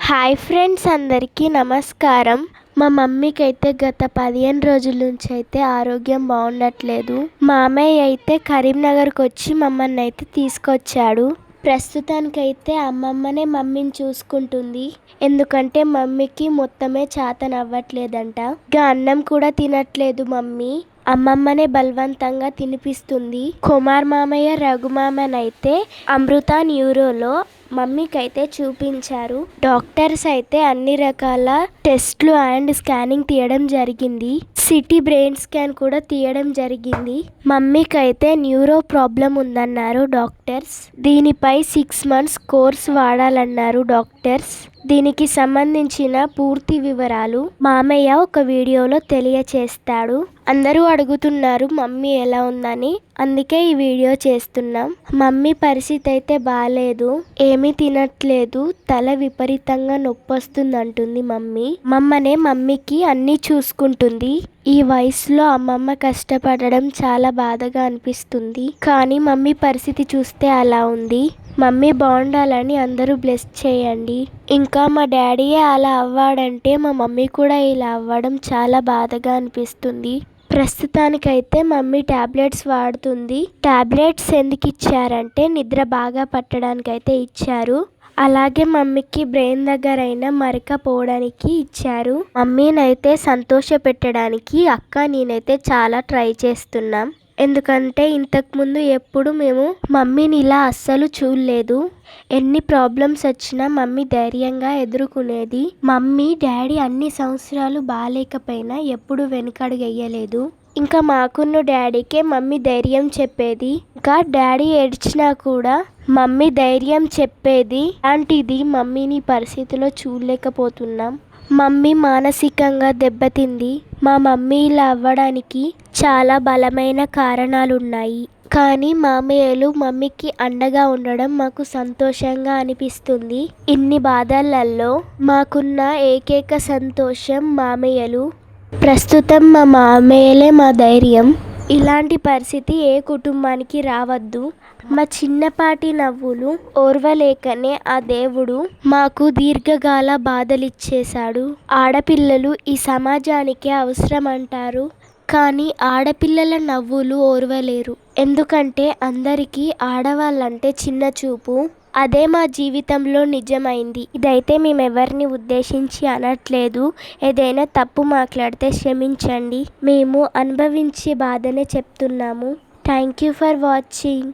Hi friends అందరికీ నమస్కారం. మా మమ్మీకి అయితే గత పదిహేను రోజుల నుంచి అయితే ఆరోగ్యం బాగుండట్లేదు. మామయ్య అయితే కరీంనగర్కి వచ్చి మమ్మల్ని అయితే తీసుకొచ్చాడు. ప్రస్తుతానికైతే అమ్మమ్మనే మమ్మీని చూసుకుంటుంది. ఎందుకంటే మమ్మీకి మొత్తమే చేతనవ్వట్లేదంట. ఇంకా అన్నం కూడా తినట్లేదు మమ్మీ. అమ్మమ్మనే బలవంతంగా తినిపిస్తుంది. కుమార్ మామయ్య రఘు మామనైతే అమృత న్యూరోలో మమ్మీకి అయితే చూపించారు. డాక్టర్స్ అయితే అన్ని రకాల టెస్ట్లు అండ్ స్కానింగ్ తీయడం జరిగింది. సిటీ బ్రెయిన్ స్కాన్ కూడా తీయడం జరిగింది. మమ్మీకి అయితే న్యూరో ప్రాబ్లం ఉందన్నారు డాక్టర్స్. దీనిపై సిక్స్ మంత్స్ కోర్స్ వాడాలన్నారు డాక్టర్స్. దీనికి సంబంధించిన పూర్తి వివరాలు మామయ్య ఒక వీడియోలో తెలియచేస్తాడు. అందరూ అడుగుతున్నారు మమ్మీ ఎలా ఉందని? అందుకే ఈ వీడియో చేస్తున్నాం. మమ్మీ పరిస్థితి అయితే బాగాలేదు ఏమీ తినట్లేదు. తల విపరీతంగా నొప్పి వస్తుంది అంటుంది మమ్మీ. మమ్మనే మమ్మీకి అన్నీ చూసుకుంటుంది. ఈ వయసులో అమ్మమ్మ కష్టపడడం చాలా బాధగా అనిపిస్తుంది. కానీ మమ్మీ పరిస్థితి చూస్తే అలా ఉంది. మమ్మీ బాగుండాలని అందరూ బ్లెస్ చేయండి. ఇంకా మా డాడీయే అలా అవ్వాడంటే మా మమ్మీ కూడా ఇలా అవ్వడం చాలా బాధగా అనిపిస్తుంది. ప్రస్తుతానికైతే మమ్మీ ట్యాబ్లెట్స్ వాడుతుంది. ట్యాబ్లెట్స్ ఎందుకు ఇచ్చారంటే నిద్ర బాగా పట్టడానికైతే ఇచ్చారు. అలాగే మమ్మీకి బ్రెయిన్ దగ్గర అయినా మరక పోవడానికి ఇచ్చారు. మమ్మీనైతే సంతోష పెట్టడానికి అక్క నేనైతే చాలా ట్రై చేస్తున్నాం. ఎందుకంటే ఇంతకుముందు ఎప్పుడు మేము మమ్మీని ఇలా అస్సలు చూడలేదు. ఎన్ని ప్రాబ్లమ్స్ వచ్చినా మమ్మీ ధైర్యంగా ఎదుర్కొనేది. మమ్మీ డాడీ అన్ని సంవత్సరాలు బాగాలేకపోయినా ఎప్పుడు వెనుకడుగెయ్యలేదు. ఇంకా మాకున్న డాడీకే మమ్మీ ధైర్యం చెప్పేది. ఇంకా డాడీ ఏడ్చినా కూడా మమ్మీ ధైర్యం చెప్పేది. అలాంటిది మమ్మీని పరిస్థితిలో చూడలేకపోతున్నాం. మమ్మీ మానసికంగా దెబ్బతింది. మా మమ్మీ ఇలా అవ్వడానికి చాలా బలమైన కారణాలు ఉన్నాయి కానీ మామయ్యలు మమ్మీకి అండగా ఉండడం మాకు సంతోషంగా అనిపిస్తుంది. ఇన్ని బాధలలో మాకున్న ఏకైక సంతోషం మామయ్యలు. ప్రస్తుతం మా మామయ్యలే మా ధైర్యం. ఇలాంటి పరిస్థితి ఏ కుటుంబానికి రావద్దు. మా చిన్నపాటి నవ్వులు ఓర్వలేకనే ఆ దేవుడు మాకు దీర్ఘకాల బాధలిచ్చేశాడు. ఆడపిల్లలు ఈ సమాజానికి అవసరం అంటారు కానీ ఆడపిల్లల నవ్వులు ఓర్వలేరు. ఎందుకంటే అందరికీ ఆడవాళ్ళంటే చిన్న చూపు. అదే మా జీవితంలో నిజమైంది. ఇదైతే మేము ఎవరిని ఉద్దేశించి అనట్లేదు. ఏదైనా తప్పు మాట్లాడితే క్షమించండి. మేము అనుభవించే బాధనే చెప్తున్నాము. Thank you for watching